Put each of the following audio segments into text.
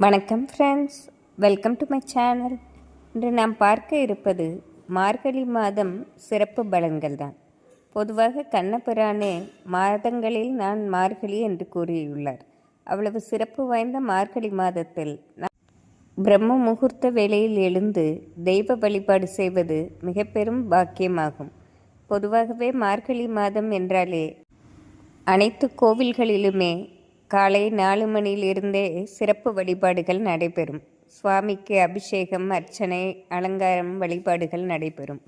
வணக்கம் friends welcome to my channel இன்று நாம் பார்க்க இருப்பது மார்கழி மாதம் சிறப்பு பலன்கள் தான் பொதுவாக கண்ணபிரானே மாதங்களில் நான் மார்கழி என்று கூறியுள்ளார். அவ்வளவு சிறப்பு வாய்ந்த மார்கழி மாதத்தில் நான் பிரம்ம முகூர்த்த வேளையில் எழுந்து தெய்வ வழிபாடு செய்வது மிக பெரும் பாக்கியமாகும். பொதுவாகவே மார்கழி மாதம் என்றாலே அனைத்து கோவில்களிலுமே காலை நாலு மணியிலிருந்தே சிறப்பு வழிபாடுகள் நடைபெறும். சுவாமிக்கு அபிஷேகம் அர்ச்சனை அலங்காரம் வழிபாடுகள் நடைபெறும்.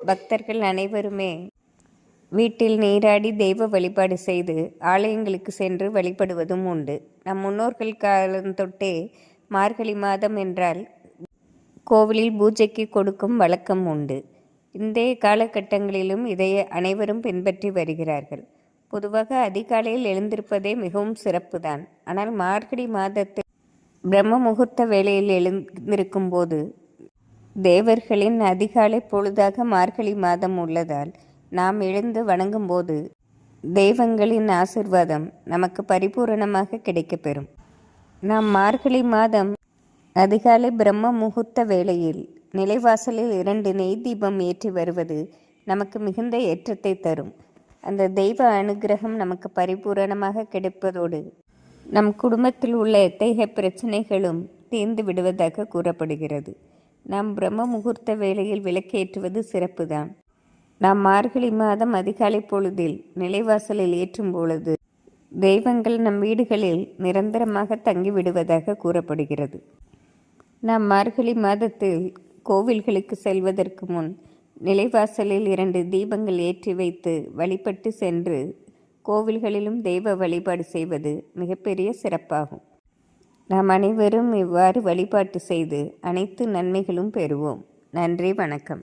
பக்தர்கள் அனைவருமே வீட்டில் நீராடி தெய்வ வழிபாடு செய்து ஆலயங்களுக்கு சென்று வழிபடுவதும் உண்டு. நம் முன்னோர்கள் காலம் தொட்டே மார்கழி மாதம் என்றால் கோவிலில் பூஜைக்கு கொடுக்கும் வழக்கம் உண்டு. இன்றைய காலகட்டங்களிலும் இதை அனைவரும் பின்பற்றி வருகிறார்கள். பொதுவாக அதிகாலையில் எழுந்திருப்பதே மிகவும் சிறப்புதான். ஆனால் மார்கழி மாதத்தில் பிரம்ம முகூர்த்த வேளையில் எழுந்திருக்கும் போது தேவர்களின் அதிகாலை பொழுதாக மார்கழி மாதம் உள்ளதால் நாம் எழுந்து வணங்கும் போது தெய்வங்களின் ஆசிர்வாதம் நமக்கு பரிபூரணமாக கிடைக்கப்பெறும். நாம் மார்கழி மாதம் அதிகாலை பிரம்ம முகூர்த்த வேளையில் நிலைவாசலில் இரண்டு நெய் தீபம் ஏற்றி வருவது நமக்கு மிகுந்த ஏற்றத்தை தரும். அந்த தெய்வ அனுகிரகம் நமக்கு பரிபூரணமாக கிடைப்பதோடு நம் குடும்பத்தில் உள்ள எத்தகைய பிரச்சனைகளும் தீர்ந்து விடுவதாக கூறப்படுகிறது. நாம் பிரம்ம முகூர்த்த வேளையில் விளக்கேற்றுவது சிறப்புதான். நாம் மார்கழி மாதம் அதிகாலை பொழுதில் நிலைவாசலில் ஏற்றும் பொழுது தெய்வங்கள் நம் வீடுகளில் நிரந்தரமாக தங்கிவிடுவதாக கூறப்படுகிறது. நாம் மார்கழி மாதத்தில் கோவில்களுக்கு செல்வதற்கு முன் நிலைவாசலில் இரண்டு தீபங்கள் ஏற்றி வைத்து வழிபட்டு சென்று கோவில்களிலும் தெய்வ வழிபாடு செய்வது மிகப்பெரிய சிறப்பாகும். நாம் அனைவரும் இவ்வாறு வழிபாட்டு செய்து அனைத்து நன்மைகளும் பெறுவோம். நன்றி வணக்கம்.